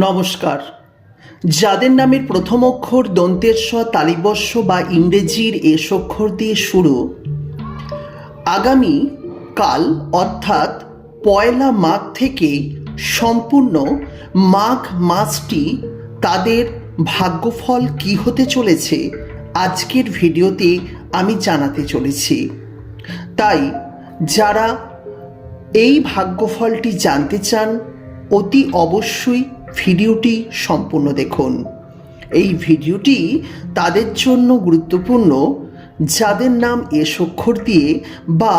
নমস্কার। যাদের নামের প্রথম অক্ষর দন্তেস্ব তালিবস্য বা ইংরেজির এস অক্ষর দিয়ে শুরু, আগামী কাল অর্থাৎ পয়লা মাঘ থেকে সম্পূর্ণ মাঘ মাসটি তাদের ভাগ্যফল কি হতে চলেছে আজকের ভিডিওতে আমি জানাতে চলেছি। তাই যারা এই ভাগ্যফলটি জানতে চান, অতি অবশ্যই ভিডিওটি সম্পূর্ণ দেখুন। এই ভিডিওটি তাদের জন্য গুরুত্বপূর্ণ, যাদের নাম এস অক্ষর দিয়ে বা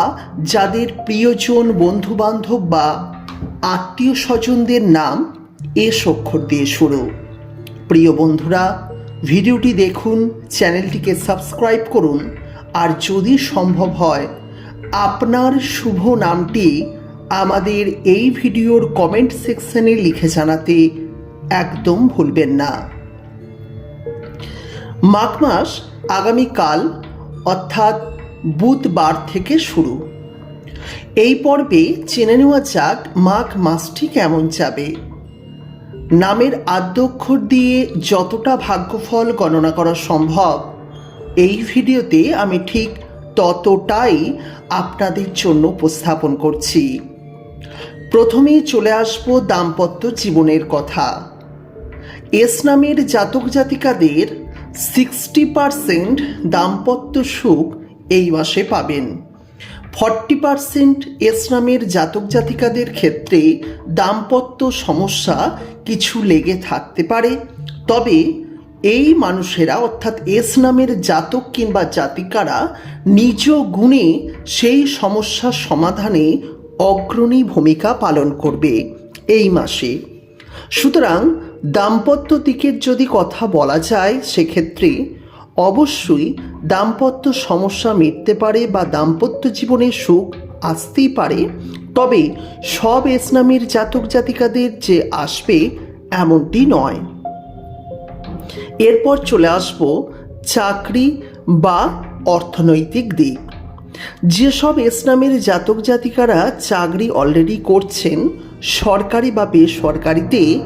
যাদের প্রিয়জন, বন্ধুবান্ধব বা আত্মীয় স্বজনদের নাম এস অক্ষর দিয়ে শুরু। প্রিয় বন্ধুরা, ভিডিওটি দেখুন, চ্যানেলটিকে সাবস্ক্রাইব করুন, আর যদি সম্ভব হয়, আপনার শুভ নামটি আমাদের এই ভিডিওর কমেন্ট সেকশনে লিখে জানাতে একদম ভুলবেন না। মাঘ মাস আগামীকাল, অর্থাৎ বুধবার থেকে শুরু। এই পর্বে চেনে নেওয়া যাক মাঘ মাসটি কেমন যাবে। নামের আদ্যক্ষর দিয়ে যতটা ভাগ্যফল গণনা করা সম্ভব, এই ভিডিওতে আমি ঠিক ততটাই আপনাদের জন্য উপস্থাপন করছি। প্রথমেই চলে আসব দাম্পত্য জীবনের কথা। এস নামের জাতক জাতিকাদের সিক্সটি পারসেন্ট দাম্পত্য সুখ এই মাসে পাবেন। ফর্টি পারসেন্ট এস নামের জাতক জাতিকাদের ক্ষেত্রে দাম্পত্য সমস্যা কিছু লেগে থাকতে পারে। তবে এই মানুষেরা, অর্থাৎ এস নামের জাতক কিংবা জাতিকারা, নিজ গুণে সেই সমস্যার সমাধানে অগ্রণী ভূমিকা পালন করবে এই মাসে। সুতরাং দাম্পত্য দিকের যদি কথা বলা যায়, সেক্ষেত্রে অবশ্যই দাম্পত্য সমস্যা মিটতে পারে বা দাম্পত্য জীবনে সুখ আসতেই পারে। তবে সব ইসলামের জাতক জাতিকাদের যে আসবে, এমনটি নয়। এরপর চলে আসব চাকরি বা অর্থনৈতিক দিক। যেসব ইসলামের জাতক জাতিকারা চাকরি অলরেডি করছেন, সরকারি বা বেসরকারিতে,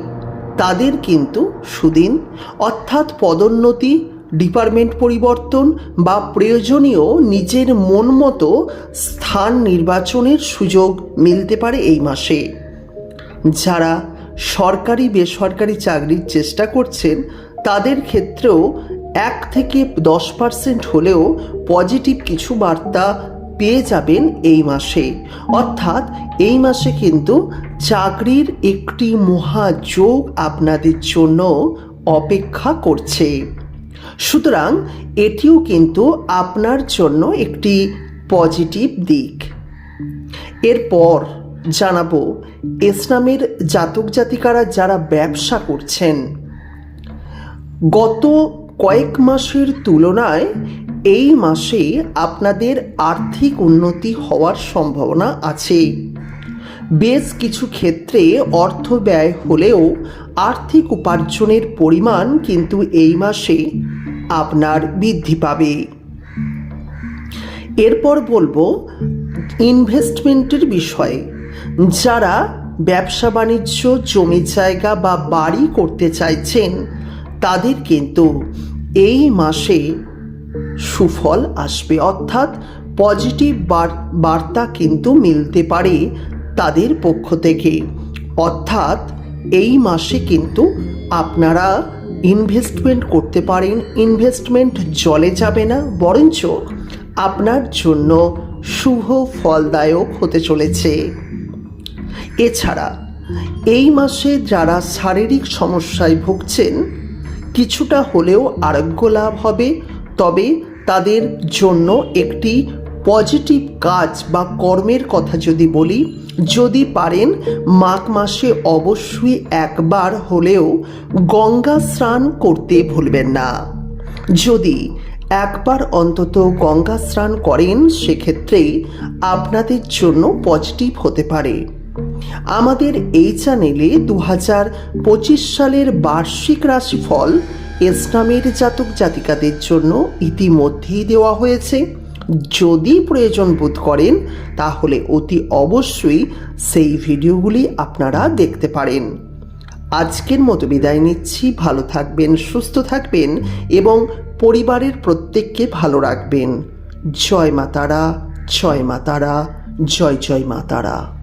তাদের কিন্তু সুদিন, অর্থাৎ পদোন্নতি ডিপার্টমেন্ট পরিবর্তন বা প্রয়োজনীয় নিজের মন মতো স্থান নির্বাচনের সুযোগ মিলতে পারে এই মাসে। যারা সরকারি বেসরকারি চাকরির চেষ্টা করছেন, তাদের ক্ষেত্রেও এক থেকে দশ পার্সেন্ট হলেও পজিটিভ কিছু বার্তা পেয়ে যাবেন এই মাসে। অর্থাৎ এই মাসে কিন্তু চাকরির একটি মহাযোগ আপনাদের জন্য অপেক্ষা করছে। সুতরাং এটিও কিন্তু আপনার জন্য একটি পজিটিভ দিক। এরপর জানাব, ইসলামের জাতক জাতিকারা যারা ব্যবসা করছেন, গত কয়েক মাসের তুলনায় এই মাসে আপনাদের আর্থিক উন্নতি হওয়ার সম্ভাবনা আছে। বেশ কিছু ক্ষেত্রে অর্থ ব্যয় হলেও আর্থিক উপার্জনের পরিমাণ কিন্তু এই মাসে আপনার বৃদ্ধি পাবে। এরপর বলব ইনভেস্টমেন্টের বিষয়ে। যারা ব্যবসা বাণিজ্য জমি জায়গা বা বাড়ি করতে চাইছেন তাদের কিন্তু এই মাসে সুফল আসবে। অর্থাৎ পজিটিভ বার্তা কিন্তু মিলতে পারে তাদের পক্ষ থেকে। অর্থাৎ এই মাসে কিন্তু আপনারা ইনভেস্টমেন্ট করতে পারেন। ইনভেস্টমেন্ট জলে যাবে না, বরঞ্চ আপনার জন্য শুভ ফলদায়ক হতে চলেছে। এছাড়া এই মাসে যারা শারীরিক সমস্যায় ভুগছেন কিছুটা হলেও আরোগ্য লাভ হবে, তবে তাদের জন্য একটি পজিটিভ কাজ বা কর্মের কথা যদি বলি, যদি পারেন মাঘ মাসে অবশ্যই একবার হলেও গঙ্গা স্নান করতে ভুলবেন না। যদি একবার অন্তত গঙ্গা স্নান করেন, সেক্ষেত্রে আপনাদের জন্য পজিটিভ হতে পারে। আমাদের এই চ্যানেলে দু হাজার পঁচিশ সালের বার্ষিক রাশিফল ইসলামের জাতক জাতিকাদের জন্য ইতিমধ্যেই দেওয়া হয়েছে। যদি প্রয়োজন বোধ করেন, তাহলে অতি অবশ্যই সেই ভিডিওগুলি আপনারা দেখতে পারেন। আজকের মতো বিদায় নিচ্ছি। ভালো থাকবেন, সুস্থ থাকবেন এবং পরিবারের প্রত্যেককে ভালো রাখবেন। জয় মাতারা জয় মাতারা জয় জয় মাতারা